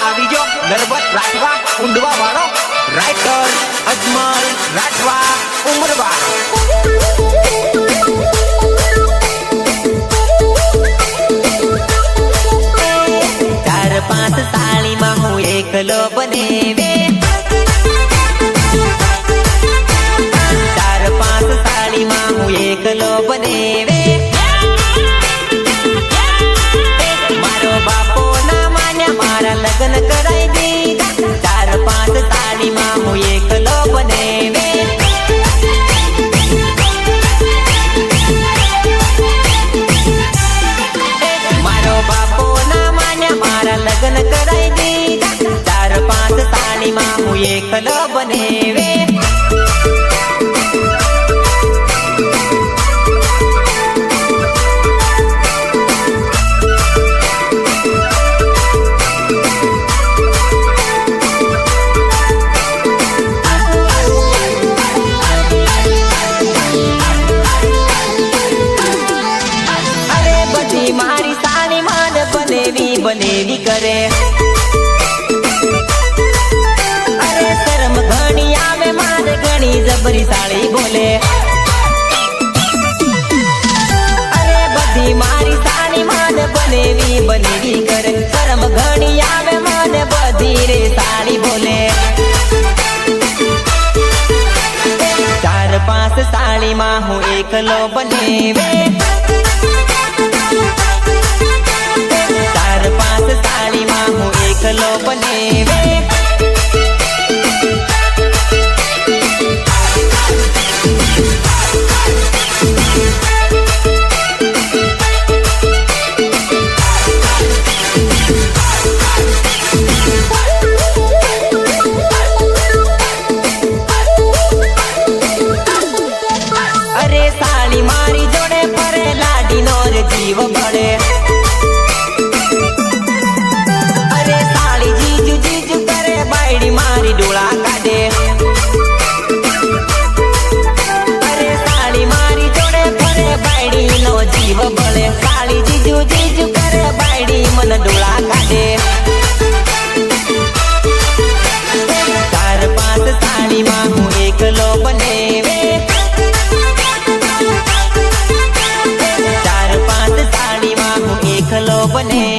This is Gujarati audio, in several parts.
આવી ગયો નર્મદ રાઠવા ઊંડવા વાળો રાઇટર અજમલ રાઠવા ઉમરવા ચાર પાંચ સાળીમાં હું એકલો બનેવે મારા લગ્ન કરાઈ દે. ચાર પાંચ સાડીમાં હું એકલો બનેવે. અરે बने बनेगी करे। अरे शर्म घनिया में मान घनी जबरी साड़ी बोले। अरे बदी मारी सानी मान बनेगी बनेगी करे। शर्म घनिया में मान बदी रे साड़ी बोले। चार पाँच साड़ी माहू हूँ, एक लो बने वे એકલો બનેવે bone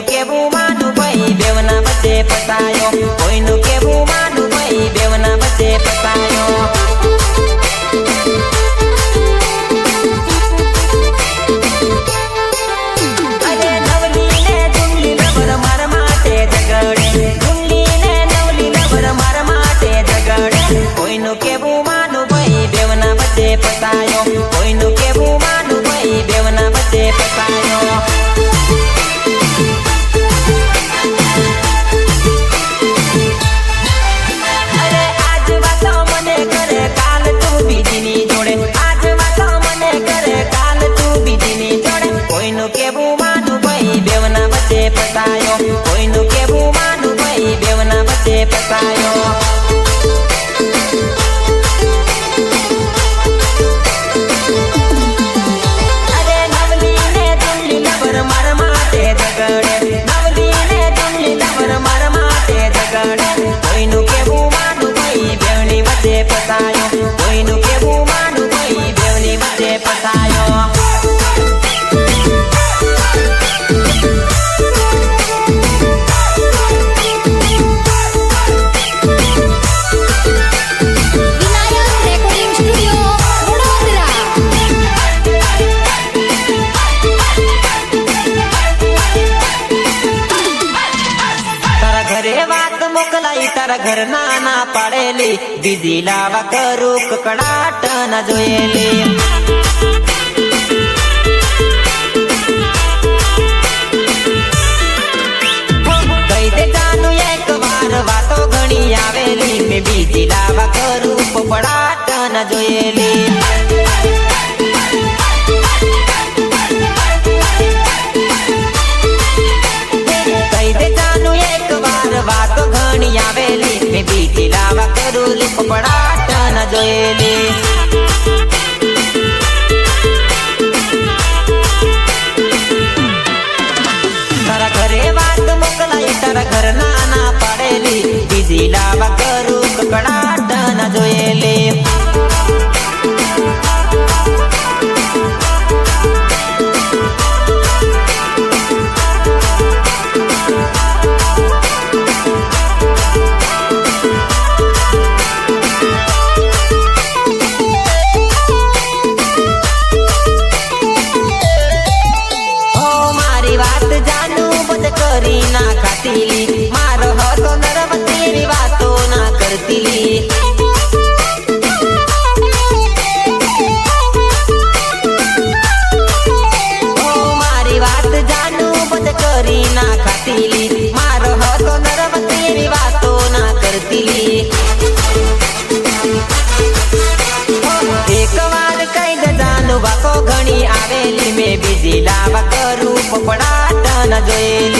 કોઈનું કેવું માનું ભાઈ બેવના વચ્ચે ફસાયો? કોઈનું કેવું માનું ભાઈ બેવના વચ્ચે ફસાયો? કોઈનું કેવું માનું ભાઈ લવર માર માટે માટે ઝગડે નવલી ને ધુમલી લવર માર માટે જગડે. કોઈનું કેવું માનું કોઈ બેવની વચ્ચે ફસાયો. તારા ઘરના ના પાડેલી. દીદી લાવા કરું કકડાટ ના જોયેલી. બીજી લાવા કરું પોપડાટ ન જોયેલી. ફફડાટ ન જોયેલી. આવેલી મેં બીજી લાવ કરું પપડા તન જોયેલી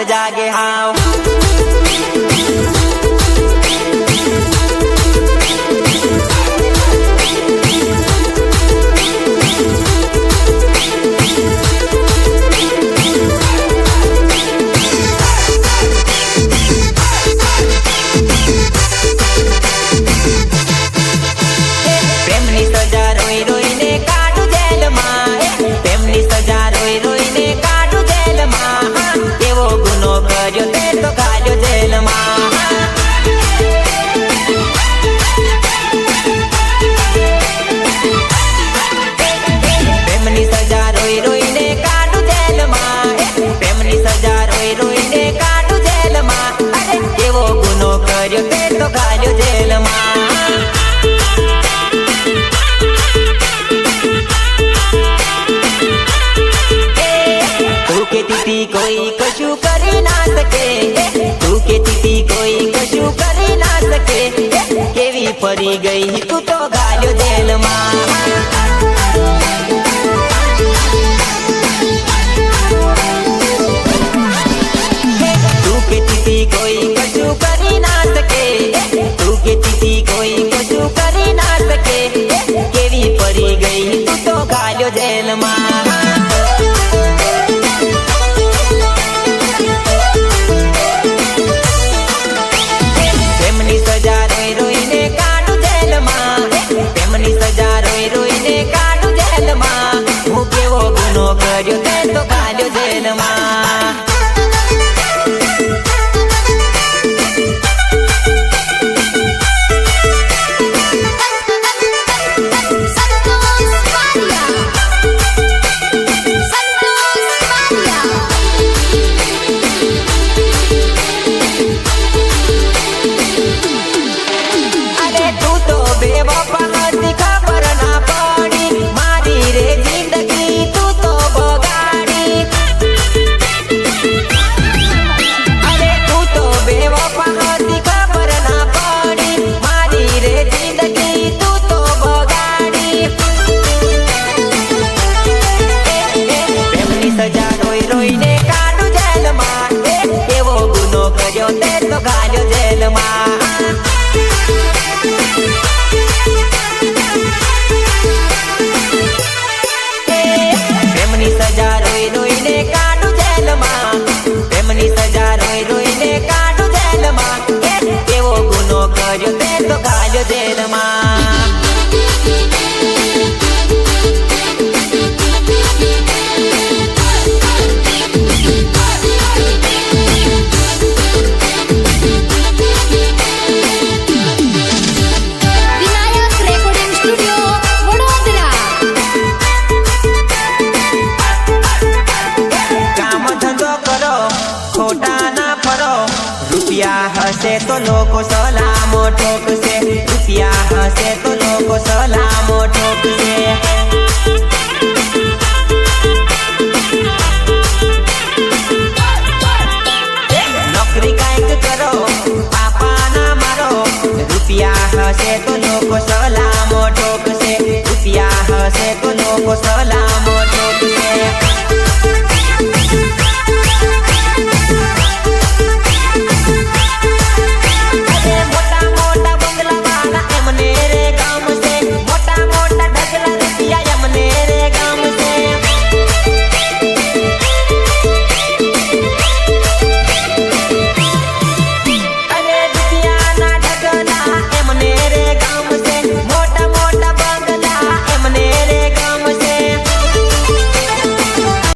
રાત જાગે હાવ. કર્યું તે તો ગાલ્યું જેલમાં તું કેતી તી કોઈ કશું કરી ના શકે તું કેતી તી કોઈ કશું કરી ના શકે કેવી ફરી ગઈ તું